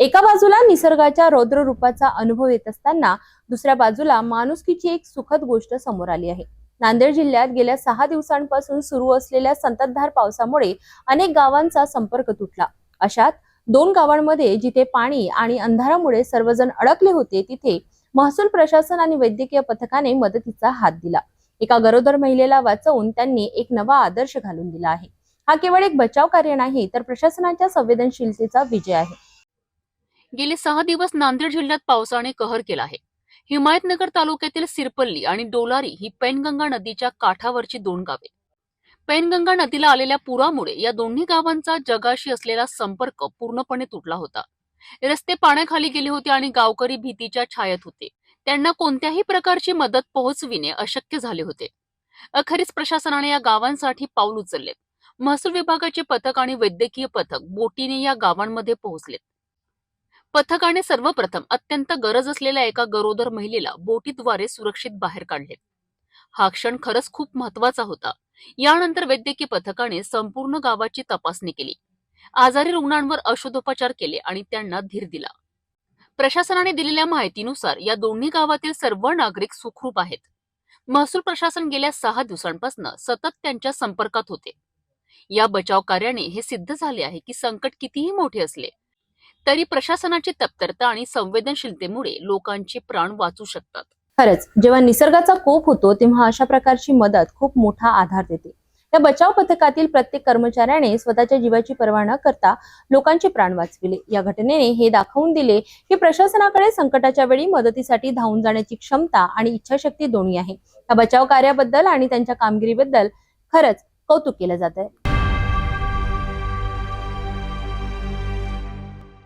एका बाजूला निसर्गाच्या रौद्र रूपाचा अनुभव येत असताना दुसऱ्या बाजूला माणुसकीची एक सुखद गोष्ट समोर आली आहे. नांदेड जिल्ह्यात गेल्या सहा दिवसांपासून सुरू असलेल्या संततधार पावसामुळे अनेक गावांचा संपर्क तुटला. अशात दोन गावांमध्ये जिथे पाणी आणि अंधारामुळे सर्वजण अडकले होते तिथे महसूल प्रशासन आणि वैद्यकीय पथकाने मदतीचा हात दिला. एका गरोदर महिलेला वाचवून त्यांनी एक नवा आदर्श घालून दिला आहे. हा केवळ एक बचाव कार्य नाही तर प्रशासनाच्या संवेदनशीलतेचा विजय आहे. गेले सहा दिवस नांदेड जिल्ह्यात पावसाने कहर केला आहे. हिमायतनगर तालुक्यातील सिरपल्ली आणि डोलारी ही पैनगंगा नदीच्या काठावरची दोन गावे. पैनगंगा नदीला आलेल्या पुरामुळे या दोन्ही गावांचा जगाशी असलेला संपर्क पूर्णपणे तुटला होता. रस्ते पाण्याखाली गेले होते आणि गावकरी भीतीच्या छायेत होते. त्यांना कोणत्याही प्रकारची मदत पोहोचविणे अशक्य झाले होते. अखेरीस प्रशासनाने या गावांसाठी पाऊल उचलले. महसूल विभागाचे पथक आणि वैद्यकीय पथक बोटीने या गावांमध्ये पोहोचलेत. पथकाने सर्वप्रथम अत्यंत गरज असलेल्या एका गरोदर महिलेला बोटीद्वारे सुरक्षित बाहेर काढले. हा क्षण खरंच खूप महत्त्वाचा होता. यानंतर वैद्यकीय पथकाने संपूर्ण गावाची तपासणी केली. आजारी रुग्णांवर औषधोपचार केले आणि त्यांना धीर दिला. प्रशासनाने दिलेल्या माहितीनुसार या दोन्ही गावातील सर्व नागरिक सुखरूप आहेत. महसूल प्रशासन गेल्या सहा दिवसांपासून सतत त्यांच्या संपर्कात होते. या बचाव कार्याने हे सिद्ध झाले आहे की संकट कितीही मोठे असले तरी प्रशासनाची तप्तरता आणि संवेदनशीलतेमुळे लोकांचे प्राण वाचू शकतात. खरंच जेव्हा निसर्गाचा कोप होतो तेव्हा अशा प्रकारची मदत खूप मोठा आधार देते. या बचाव पथकातील प्रत्येक कर्मचाऱ्याने स्वतःच्या जीवाची पर्वा न करता लोकांचे प्राण वाचविले. या घटनेने हे दाखवून दिले की प्रशासनाकडे संकटाच्या वेळी मदतीसाठी धावून जाण्याची क्षमता आणि इच्छाशक्ती दोन्ही आहे. या बचाव कार्याबद्दल आणि त्यांच्या कामगिरीबद्दल खरंच कौतुक केलं जात आहे